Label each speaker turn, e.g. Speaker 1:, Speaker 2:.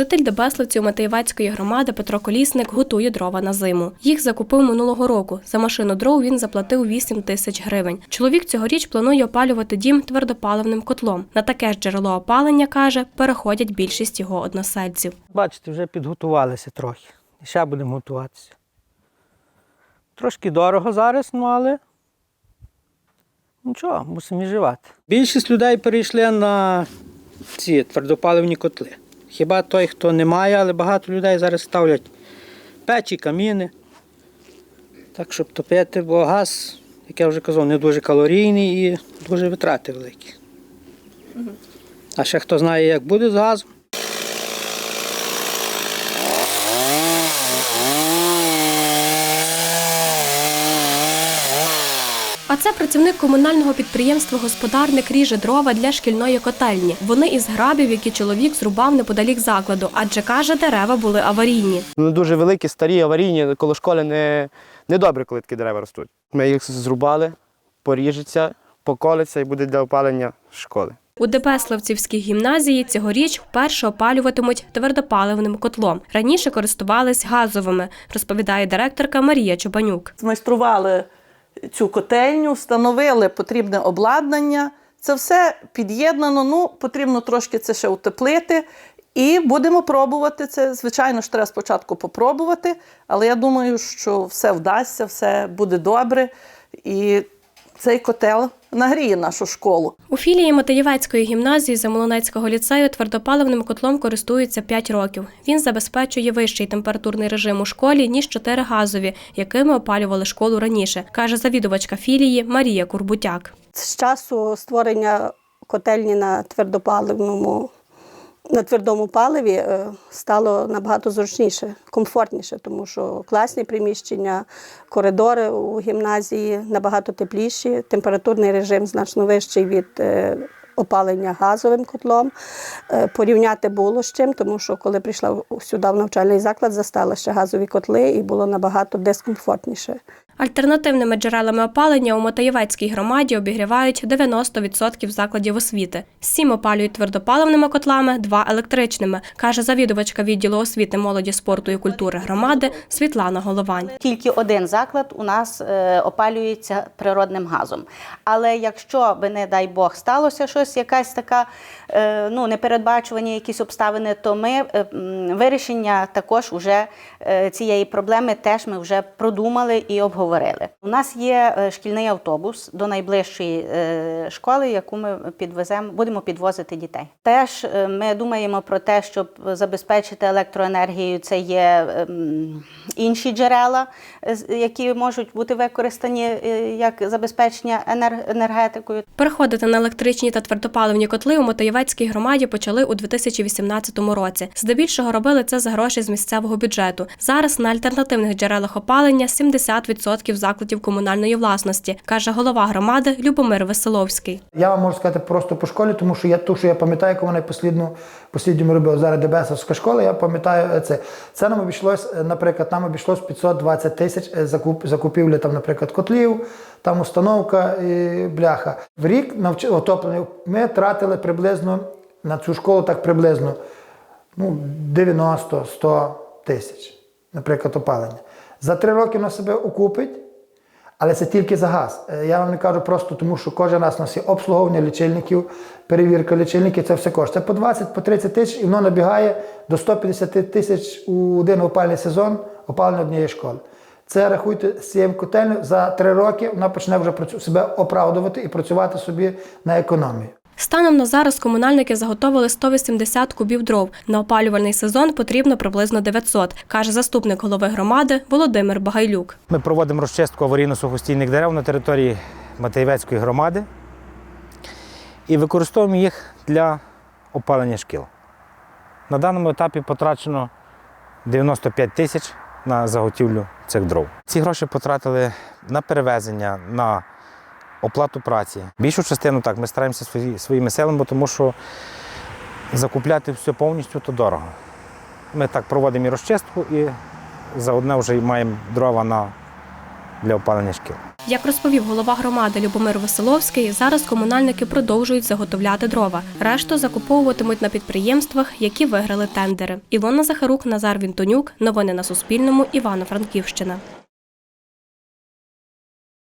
Speaker 1: Житель Дебеславців Матеєвецької громади Петро Колісник готує дрова на зиму. Їх закупив минулого року. За машину дров він заплатив 8 тисяч гривень. Чоловік цьогоріч планує опалювати дім твердопаливним котлом. На таке ж джерело опалення каже, переходять більшість його односельців.
Speaker 2: Бачите, вже підготувалися трохи. І ще будемо готуватися. Трошки дорого зараз, ну але нічого, мусимо і живати. Більшість людей перейшли на ці твердопаливні котли. Хіба той, хто не має, але багато людей зараз ставлять печі, каміни. Так, щоб топити, бо газ, як я вже казав, не дуже калорійний і дуже витрати великі. А ще хто знає, як буде з газом.
Speaker 1: А це працівник комунального підприємства Господарник ріже дрова для шкільної котельні. Вони із грабів, які чоловік зрубав неподалік закладу, адже каже, дерева були аварійні.
Speaker 3: Вони дуже великі, старі, аварійні, коло школи не, не добре, коли такі дерева ростуть. Ми їх зрубали, поріжеться, поколиться і буде для опалення школи.
Speaker 1: У Дебеславцівській гімназії цьогоріч вперше опалюватимуть твердопаливним котлом. Раніше користувались газовими, розповідає директорка Марія Чубанюк.
Speaker 4: змайстрували цю котельню, встановили потрібне обладнання. Це все під'єднано. Ну, потрібно трошки це ще утеплити. І будемо пробувати це. Звичайно ж, треба спочатку попробувати, але я думаю, що все вдасться, все буде добре. І цей котел нагріє нашу школу.
Speaker 1: У філії Матеєвецької гімназії Замолонецького ліцею твердопаливним котлом користуються 5 років. Він забезпечує вищий температурний режим у школі, ніж чотири газові, якими опалювали школу раніше, каже завідувачка філії Марія Курбутяк.
Speaker 5: З часу створення котельні на твердопаливному, на твердому паливі е, стало набагато зручніше, комфортніше, тому що класні приміщення, коридори у гімназії набагато тепліші, температурний режим значно вищий від е, опалення газовим котлом. Е, Порівняти було з чим, тому що коли прийшла сюди в навчальний заклад, застала ще газові котли і було набагато дискомфортніше.
Speaker 1: Альтернативними джерелами опалення у Матеєвецькій громаді обігрівають 90% закладів освіти. Сім опалюють твердопаливними котлами, два електричними, каже завідувачка відділу освіти, молоді, спорту і культури громади Світлана Головань.
Speaker 6: Тільки один заклад у нас е, опалюється природним газом. Але якщо би, не дай Бог, сталося щось, якась така е, ну, непередбачувані якісь обставини, то ми е, вирішення також уже цієї проблеми теж ми вже продумали і обговорили. У нас є е, шкільний автобус до найближчої е, школи, яку ми підвеземо, будемо підвозити дітей. Теж е, ми думаємо про те, щоб забезпечити електроенергією. Це є ем, інші джерела, які можуть бути використані як забезпечення енер- енергетикою.
Speaker 1: Переходити на електричні та твердопаливні котли у Мотоєвецькій громаді почали у 2018 році. Здебільшого робили це за гроші з місцевого бюджету. Зараз на альтернативних джерелах опалення 70% закладів комунальної власності, каже голова громади Любомир Веселовський.
Speaker 7: Я вам можу сказати просто по школі, тому що я ту, що я пам'ятаю, яку вони послідну, послідньому робили. Зараз Дебесовська школа, я пам'ятаю е, це. Це нам обійшлось, е, наприклад, нам обійшлось 520 тисяч е, закуп, закупівлі, там, наприклад, котлів, там установка і бляха. В рік навч... отоплення ми тратили приблизно на цю школу так приблизно ну, 90-100 тисяч, наприклад, опалення. За три роки воно себе окупить. Але це тільки за газ. Е, Я вам не кажу просто тому, що кожен раз у нас є обслуговування лічильників, перевірка лічильників, це все коштує. Це по 20, по 30 тисяч і воно набігає до 150 тисяч у один опальний сезон опалення однієї школи. Це рахуйте з цією котельнею, за три роки вона почне вже себе оправдувати і працювати собі на економію.
Speaker 1: Станом на зараз комунальники заготовили 180 кубів дров. На опалювальний сезон потрібно приблизно 900, каже заступник голови громади Володимир Багайлюк.
Speaker 8: Ми проводимо розчистку аварійно-сухостійних дерев на території Матеєвецької громади і використовуємо їх для опалення шкіл. На даному етапі потрачено 95 тисяч на заготівлю цих дров. Ці гроші потратили на перевезення, на оплату праці. Більшу частину так ми стараємося свої, своїми силами, тому що закупляти все повністю то дорого. Ми так проводимо і розчистку, і заодно вже маємо дрова на, для опалення шкіл.
Speaker 1: Як розповів голова громади Любомир Веселовський, зараз комунальники продовжують заготовляти дрова. Решту закуповуватимуть на підприємствах, які виграли тендери. Ілона Захарук, Назар Вінтонюк. Новини на Суспільному. Івано-Франківщина.